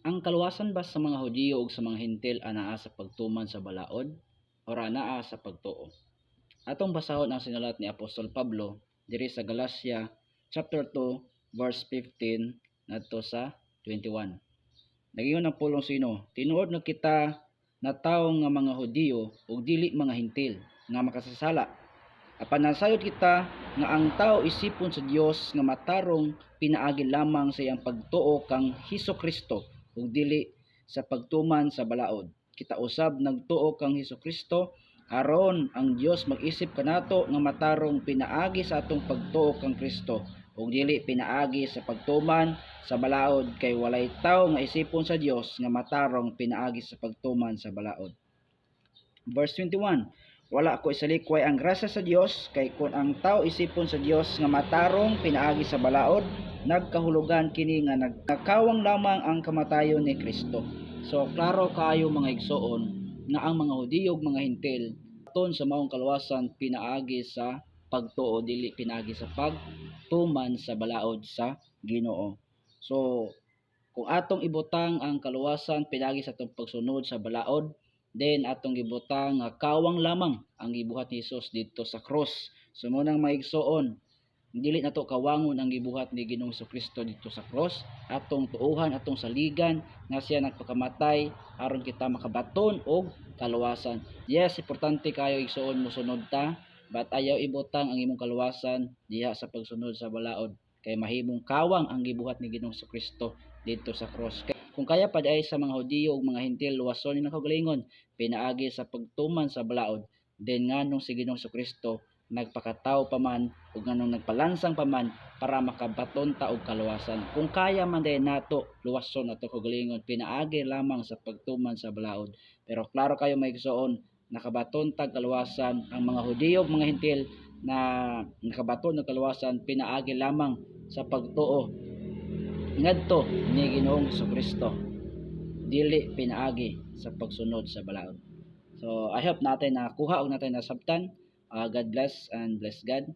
Ang kaluwasan ba sa mga Hudiyo ug sa mga Hintil anaa sa pagtuman sa balaod o anaa sa pagtuo? Atong basahon ang sinulat ni Apostol Pablo diri sa Galacia chapter 2 verse 15 ngadto sa 21. Nagingon ang pulong sino, tinuod na kita na tawo nga mga Hudiyo ug dili mga Hintil nga makasasala. Apan nasayod kita nga ang tao isipon sa Dios nga matarong pinaagi lamang sa iyang pagtuo kang Hesus Kristo ug dili sa pagtuman sa balaod. Kita usab nagtuo kang Hesus Kristo aron ang Dios mag-isip kanato nga matarong pinaagi sa atong pagtuo kang Kristo ug dili pinaagi sa pagtuman sa balaod kay walay tawo nga isipon sa Dios nga matarong pinaagi sa pagtuman sa balaod. Verse 21 wala ko isalikway ang grasya sa Dios kay kun ang tao isipon sa Dios nga matarong pinaagi sa balaod nagkahulugan kini nga nagkakawang lamang ang kamatayon ni Kristo. So klaro kayo mga igsoon nga ang mga Hudiyo mga Hintil aton sa maong kaluwasan pinaagi sa pagtuo dili pinaagi sa pagtuman sa balaod sa Ginoo. So kung atong ibutang ang kaluwasan pinaagi sa atong pagsunod sa balaod then atong gibutang nga kawang lamang ang gibuhat ni Hesus dito sa cross. So mo nang maigsoon dili nato kawangon ang gibuhat ni Ginoong Kristo dito sa cross. Atong tuuhan atong saligan nga siya nagpakamatay aron kita makabaton og kaluwasan. Yes importante kayo igsuon mosunod ta but ayaw ibutang ang imong kaluwasan diha sa pagsunod sa balaod. Kay mahimong kawang ang gibuhat ni Ginoong Kristo dito sa cross kung kaya pa ay sa mga Hudiyo ug mga Hintil luwason ni nakagalingon pinaagi sa pagtuman sa balaod. Then nganong si Ginoong Kristo nagpakataw pa man ug nganong nagpalansang pa man para makabaton ta og kaluwasan. Kung kaya man day nato luwason nato kagalingon pinaagi lamang sa pagtuman sa balaod. Pero klaro kayo maigsoon nakabaton tag kaluwasan ang mga Hudiyo ug mga Hintil na nakabaton ng kaluwasan pinaagi lamang sa pagtuo ngadto ni Ginoong Kristo dili pinaagi sa pagsunod sa balaod. So I hope natin na kuha og natin nasabtan. Uh, God bless and bless God.